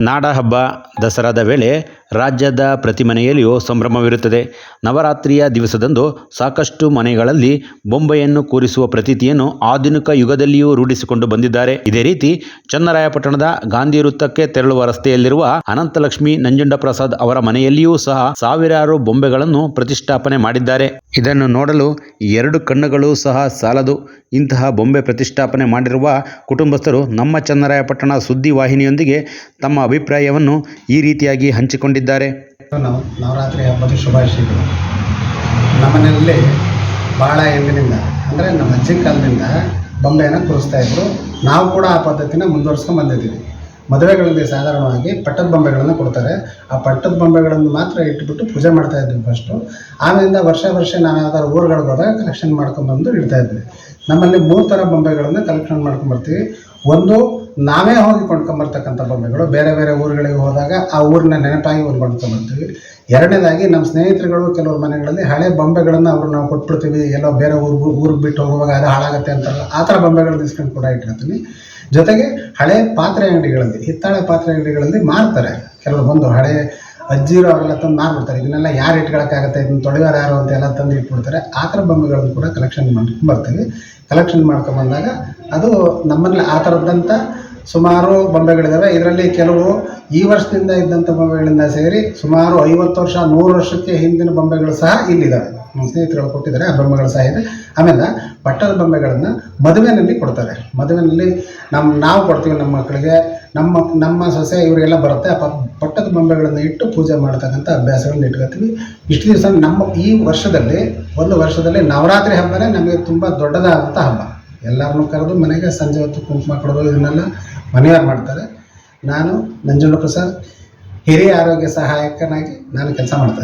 ನಾಡ ಹಬ್ಬ ದಸರಾದ ವೇಳೆ ರಾಜ್ಯದ ಪ್ರತಿ ಮನೆಯಲ್ಲಿಯೂ ಸಂಭ್ರಮವಿರುತ್ತದೆ. ನವರಾತ್ರಿಯ ದಿವಸದಂದು ಸಾಕಷ್ಟು ಮನೆಗಳಲ್ಲಿ ಬೊಂಬೆಯನ್ನು ಕೂರಿಸುವ ಪ್ರತೀತಿಯನ್ನು ಆಧುನಿಕ ಯುಗದಲ್ಲಿಯೂ ರೂಢಿಸಿಕೊಂಡು ಬಂದಿದ್ದಾರೆ. ಇದೇ ರೀತಿ ಚನ್ನರಾಯಪಟ್ಟಣದ ಗಾಂಧಿ ವೃತ್ತಕ್ಕೆ ತೆರಳುವ ರಸ್ತೆಯಲ್ಲಿರುವ ಅನಂತಲಕ್ಷ್ಮಿ ನಂಜುಂಡಪ್ರಸಾದ್ ಅವರ ಮನೆಯಲ್ಲಿಯೂ ಸಹ ಸಾವಿರಾರು ಬೊಂಬೆಗಳನ್ನು ಪ್ರತಿಷ್ಠಾಪನೆ ಮಾಡಿದ್ದಾರೆ. ಇದನ್ನು ನೋಡಲು ಎರಡು ಕಣ್ಣುಗಳು ಸಹ ಸಾಲದು. ಇಂತಹ ಬೊಂಬೆ ಪ್ರತಿಷ್ಠಾಪನೆ ಮಾಡಿರುವ ಕುಟುಂಬಸ್ಥರು ನಮ್ಮ ಚನ್ನರಾಯಪಟ್ಟಣ ಸುದ್ದಿ ವಾಹಿನಿಯೊಂದಿಗೆ ತಮ್ಮ ಅಭಿಪ್ರಾಯವನ್ನು ಈ ರೀತಿಯಾಗಿ ಹಂಚಿಕೊಂಡಿದ್ದಾರೆ. ನಾವು ನವರಾತ್ರಿ ಹಬ್ಬದ ಶುಭಾಶಯಗಳು. ನಮ್ಮನೆಯಲ್ಲಿ ಬಹಳ ಎಂದಿನಿಂದ ಅಂದರೆ ನಮ್ಮ ಅಜ್ಜಿ ಕಾಲದಿಂದ ಬೊಂಬೆಯನ್ನು ಕೂರಿಸ್ತಾ ಇದ್ರು. ನಾವು ಕೂಡ ಆ ಪದ್ಧತಿನ ಮುಂದುವರ್ಸ್ಕೊಂಡು ಬಂದಿದ್ದೀವಿ. ಮದುವೆಗಳಲ್ಲಿ ಸಾಧಾರಣವಾಗಿ ಪಟ್ಟದ ಬೊಂಬೆಗಳನ್ನು ಕೊಡ್ತಾರೆ. ಆ ಪಟ್ಟದ ಬೊಂಬೆಗಳನ್ನು ಮಾತ್ರ ಇಟ್ಬಿಟ್ಟು ಪೂಜೆ ಮಾಡ್ತಾ ಇದ್ವಿ ಫಸ್ಟು ಆಮೇಲಿಂದ ವರ್ಷ ವರ್ಷ ನಾನು ಯಾವ್ದಾದ್ರು ಊರುಗಳಿಗೆ ಹೋದಾಗ ಕಲೆಕ್ಷನ್ ಮಾಡ್ಕೊಂಡ್ಬಂದು ಇಡ್ತಾ ಇದ್ವಿ. ನಮ್ಮಲ್ಲಿ ಮೂರು ಥರ ಬೊಂಬೆಗಳನ್ನು ಕಲೆಕ್ಷನ್ ಮಾಡ್ಕೊಂಬರ್ತೀವಿ ಒಂದು, ನಾವೇ ಹೋಗಿ ಕೊಂಡ್ಕೊಂಬರ್ತಕ್ಕಂಥ ಬೊಂಬೆಗಳು ಬೇರೆ ಬೇರೆ ಊರುಗಳಿಗೆ ಹೋದಾಗ ಆ ಊರಿನ ನೆನಪಾಗಿ ಒಂದು ಕೊಂಡ್ಕೊಂಬರ್ತೀವಿ. ಎರಡನೇದಾಗಿ ನಮ್ಮ ಸ್ನೇಹಿತರುಗಳು ಕೆಲವ್ರ ಮನೆಗಳಲ್ಲಿ ಹಳೆ ಬೊಂಬೆಗಳನ್ನು ಅವ್ರು ನಾವು ಕೊಟ್ಬಿಡ್ತೀವಿ, ಎಲ್ಲೋ ಬೇರೆ ಊರು, ಊರಿಗೆ ಬಿಟ್ಟು ಹೋಗುವಾಗ ಅದು ಹಾಳಾಗುತ್ತೆ ಅಂತಾರಲ್ಲ, ಆ ಥರ ಬೊಂಬೆಗಳನ್ನ ಇಸ್ಕೊಂಡು ಕೂಡ ಇಟ್ಟಿರ್ತೀನಿ ಜೊತೆಗೆ ಹಳೆ ಪಾತ್ರೆ ಅಂಗಡಿಗಳಲ್ಲಿ, ಹಿತ್ತಾಳೆ ಪಾತ್ರೆ ಅಂಗಡಿಗಳಲ್ಲಿ ಮಾರ್ತಾರೆ. ಕೆಲವರು ಬಂದು ಹಳೆ ಅಜ್ಜಿರು ಅವೆಲ್ಲ ತಂದು ಮಾರ್ಬಿಡ್ತಾರೆ. ಇದನ್ನೆಲ್ಲ ಯಾರು ಇಟ್ಕೊಳಕ್ಕಾಗತ್ತೆ? ಇದನ್ನ ತೊಳೆಯೋರು ಯಾರು ಅಂತ ಎಲ್ಲ ತಂದು ಇಟ್ಬಿಡ್ತಾರೆ. ಆ ಥರ ಬೊಂಬೆಗಳನ್ನು ಕೂಡ ಕಲೆಕ್ಷನ್ ಮಾಡ್ಕೊಂಡು ಬರ್ತೀವಿ ಕಲೆಕ್ಷನ್ ಮಾಡ್ಕೊಂಬಂದಾಗ ಅದು ನಮ್ಮಲ್ಲಿ ಆ ಥರದ್ದಂಥ ಸುಮಾರು ಬೊಂಬೆಗಳಿದ್ದಾವೆ ಇದರಲ್ಲಿ ಕೆಲವು ಈ ವರ್ಷದಿಂದ ಇದ್ದಂಥ ಬೊಂಬೆಗಳಿಂದ ಸೇರಿ ಸುಮಾರು ಐವತ್ತು ವರ್ಷ, ನೂರು ವರ್ಷಕ್ಕೆ ಹಿಂದಿನ ಬೊಂಬೆಗಳು ಸಹ ಇಲ್ಲಿದ್ದಾವೆ ನಮ್ಮ ಸ್ನೇಹಿತರು ಕೊಟ್ಟಿದ್ದಾರೆ. ಆ ಬೊಂಬೆಗಳು ಸಹ ಇದೆ. ಆಮೇಲೆ ಪಟ್ಟದ ಬೊಂಬೆಗಳನ್ನು ಮದುವೆನಲ್ಲಿ ಕೊಡ್ತಾರೆ. ಮದುವೆನಲ್ಲಿ ನಮ್ಮ ನಾವು ಕೊಡ್ತೀವಿ ನಮ್ಮ ಮಕ್ಕಳಿಗೆ ನಮ್ಮ ನಮ್ಮ ಸೊಸೆ ಇವರಿಗೆಲ್ಲ ಬರುತ್ತೆ. ಆ ಪಟ್ಟದ ಬೊಂಬೆಗಳನ್ನು ಇಟ್ಟು ಪೂಜೆ ಮಾಡ್ತಕ್ಕಂಥ ಅಭ್ಯಾಸಗಳನ್ನ ಇಟ್ಕೊತೀವಿ. ಇಷ್ಟು ದಿವಸ ನಮ್ಮ, ಈ ವರ್ಷದಲ್ಲಿ, ಒಂದು ವರ್ಷದಲ್ಲಿ ನವರಾತ್ರಿ ಹಬ್ಬನೇ ನಮಗೆ ತುಂಬ ದೊಡ್ಡದಾದಂಥ ಹಬ್ಬ. ಎಲ್ಲರನ್ನೂ ಕರೆದು ಮನೆಗೆ ಸಂಜೆ ಹೊತ್ತು ಕುಂಕುಮ ಕೊಡೋದು, ಇದನ್ನೆಲ್ಲ ಮನೆಯವ್ರು ಮಾಡ್ತಾರೆ. ನಾನು ನಂಜುಂಡ ಪ್ರಸಾದ್ ಹಿರಿಯ ಆರೋಗ್ಯ ಸಹಾಯಕನಾಗಿ ನಾನು ಕೆಲಸ ಮಾಡ್ತಾ